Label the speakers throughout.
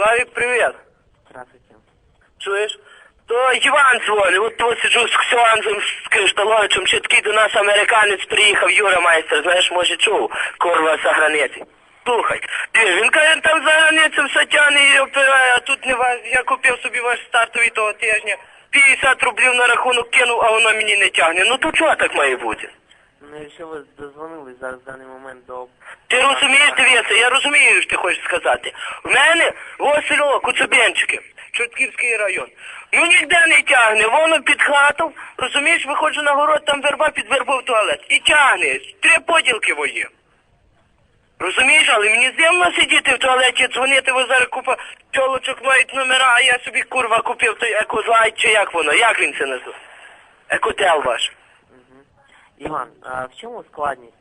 Speaker 1: Славік, привіт.
Speaker 2: Здравствуйте.
Speaker 1: Чуєш? То Іван дзвонив, от тут сиджу з Ксюанзом, з Кришталовичем, ще такий до нас американець приїхав, Юра майстер, знаєш, може чув, курва за границі. Слухай, ти, він каже, там за границю все тягне і опирає, а тут не ваш, я купив собі ваш стартовий того тижня, 50 рублів на рахунок кинув, а воно мені не тягне. Ну то чого так має бути?
Speaker 2: Ну, якщо ви дозвонились зараз в даний момент до...
Speaker 1: Ти розумієш, дивися, я розумію, що ти хочеш сказати. В мене ось село Куцубенчики, Чортківський район. Ну ніде не тягне, воно під хату, розумієш, виходжу на город, там верба під вербу в туалет. І тягне, три поділки воє. Розумієш, але мені зимно сидіти в туалеті, дзвонити, бо зараз купа тілочок мають номера, а я собі курва купив той екозлайт, чи як воно, як він це назвав? Екотел ваш.
Speaker 2: Іван, а в чому складність?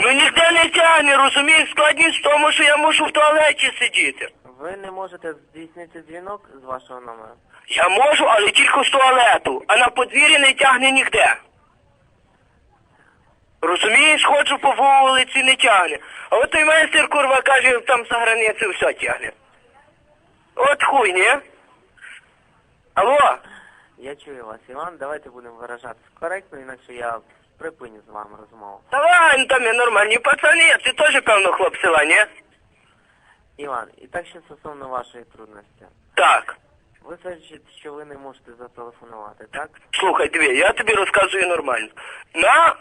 Speaker 1: Ну ніде не тягне, розумієш, складність в тому, що я мушу в туалеті сидіти.
Speaker 2: Ви не можете здійснити дзвінок з вашого номера?
Speaker 1: Я можу, але тільки з туалету, а на подвір'ї не тягне ніде. Розумієш, ходжу по вулиці, не тягне. А от той майстер, курва, каже, там за границею все тягне. От хуй, ні? Алло?
Speaker 2: Я чую вас, Іван, давайте будемо виражатися коректно, інакше я припиню з вами розмову.
Speaker 1: Давай, ну, там є нормальні пацани, ти теж, певно, хлоп села, ні?
Speaker 2: Іван, і так що стосовно вашої трудності.
Speaker 1: Так.
Speaker 2: Ви кажете, що ви не можете зателефонувати, так?
Speaker 1: Слухай, диви, я тобі розказую нормально. На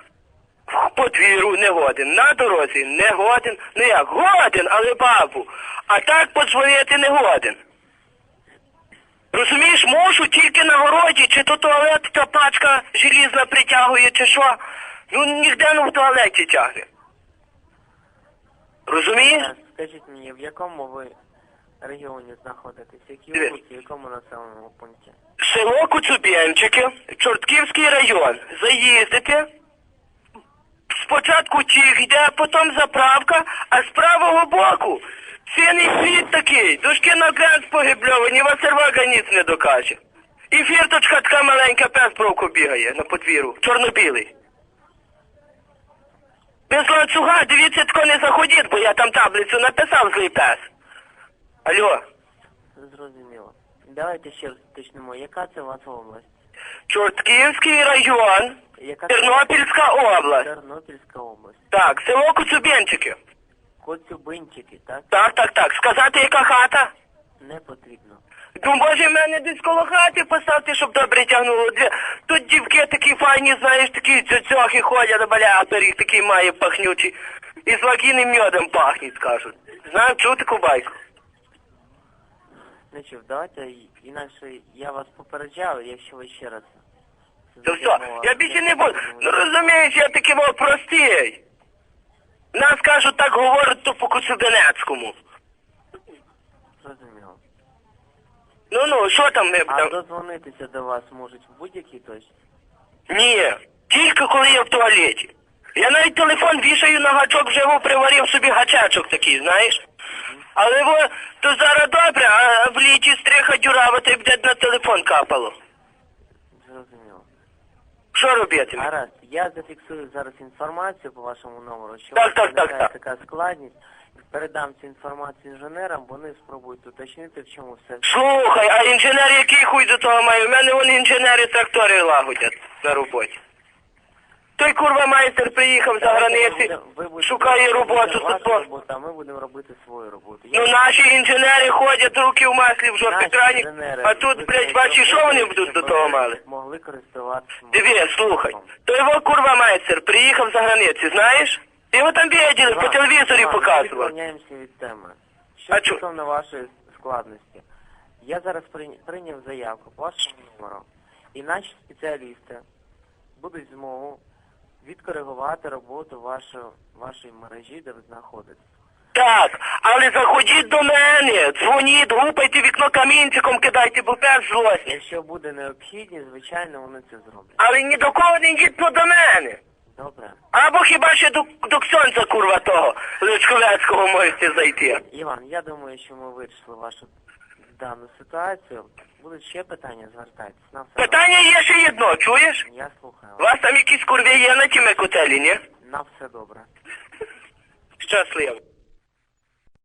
Speaker 1: подвір'ю не годен, на дорозі не годен, ну як, годен, але бабу. А так подзвонити не годен. Розумієш, можу тільки на городі, чи то туалет та пачка желізна притягує, чи що. Ну ніде не в туалеті тягне. Розумієш?
Speaker 2: Е, Скажіть мені, в якому ви регіоні знаходитесь? Які вулиці, в якому населеному пункті?
Speaker 1: Село Куцубєнчики, Чортківський район. Заїздите. Спочатку тік йде, потім заправка, а з правого боку цінний світ такий. Дужки на грязь погибльовані, вас сервага ніц не докаже. І фірточка така маленька пес бровку бігає на подвір'ю, чорно-білий. Без ланцюга, дивіться, тако не заходіть, бо я там таблицю написав злий пес. Алло.
Speaker 2: Зрозуміло. Давайте ще раз уточнимо, яка це у вас область?
Speaker 1: Чортківський район,
Speaker 2: Яка
Speaker 1: Тернопільська область.
Speaker 2: Тернопільська область.
Speaker 1: Так, село Куцубєнчики.
Speaker 2: Коцюбинчики, так?
Speaker 1: Так, так, так. Сказати, яка хата?
Speaker 2: Не потрібно.
Speaker 1: Ну, може, мене десь коло хати поставте, щоб добре тягнуло. Дві- Тут дівки такі файні, знаєш, такі цьоцьохи ходять, бля, а пиріг такий має пахнючий. І з лакіним мьодом пахнуть, скажуть. Знаю, чув таку
Speaker 2: Не чув, давайте інакше я вас попереджав, якщо ви ще раз.
Speaker 1: То все, я більше не буду. Ну розумієш, я такий мов простий. Нас кажуть, так говорять то по Куцубенецькому.
Speaker 2: Зрозуміло.
Speaker 1: Ну ну, що там ми
Speaker 2: А
Speaker 1: будемо?
Speaker 2: дозвонитися до вас можуть в будь-якій точці?
Speaker 1: Ні, тільки коли я в туалеті. Я навіть телефон вішаю на гачок, його приварив собі гачачок такий, знаєш. Але во, то зараз добре, а в літі стриха дюрава, то й буде на телефон капало.
Speaker 2: Зрозуміло.
Speaker 1: Що робити?
Speaker 2: Гаразд, я зафіксую зараз інформацію по вашому номеру, що
Speaker 1: Так,
Speaker 2: у вас
Speaker 1: так, так,
Speaker 2: виникає
Speaker 1: так.
Speaker 2: така складність. Передам цю інформацію інженерам, вони спробують уточнити, в чому все.
Speaker 1: Слухай, а інженер який хуй до того має? У мене вони інженери трактори лагодять на роботі. Той курва майстер приїхав за границі, шукає роботу тут.
Speaker 2: а ми будемо робити свою роботу.
Speaker 1: Ну наші інженери ходять руки в маслі в жовтий крані, а тут, блядь, бачиш, що вони будуть до того мали?
Speaker 2: Могли користуватися.
Speaker 1: Диви, слухай, той його курва майстер приїхав за границі, знаєш? Його там бачили, по телевізорі
Speaker 2: Іван, Ми від теми. Що стосовно вашої складності, я зараз прийняв заявку по вашому номеру, і наші спеціалісти будуть змогу відкоригувати роботу вашої, вашої мережі, де ви знаходитесь.
Speaker 1: Так, але заходіть до мене, дзвоніть, гупайте вікно камінчиком, кидайте, бо пес злосний.
Speaker 2: Якщо буде необхідність, звичайно, вони це зроблять.
Speaker 1: Але ні до кого не йдіть до мене.
Speaker 2: Добре.
Speaker 1: Або хіба ще до, до ксьонця, курва того, Личковецького можете зайти.
Speaker 2: Іван, я думаю, що ми вирішили вашу дану ситуацію. Будуть ще питання, звертатись. На все.
Speaker 1: Питання є ще одно, чуєш?
Speaker 2: Я слухаю.
Speaker 1: У вас там якісь курві є на тіме котелі, ні?
Speaker 2: На все добре.
Speaker 1: Щасливо.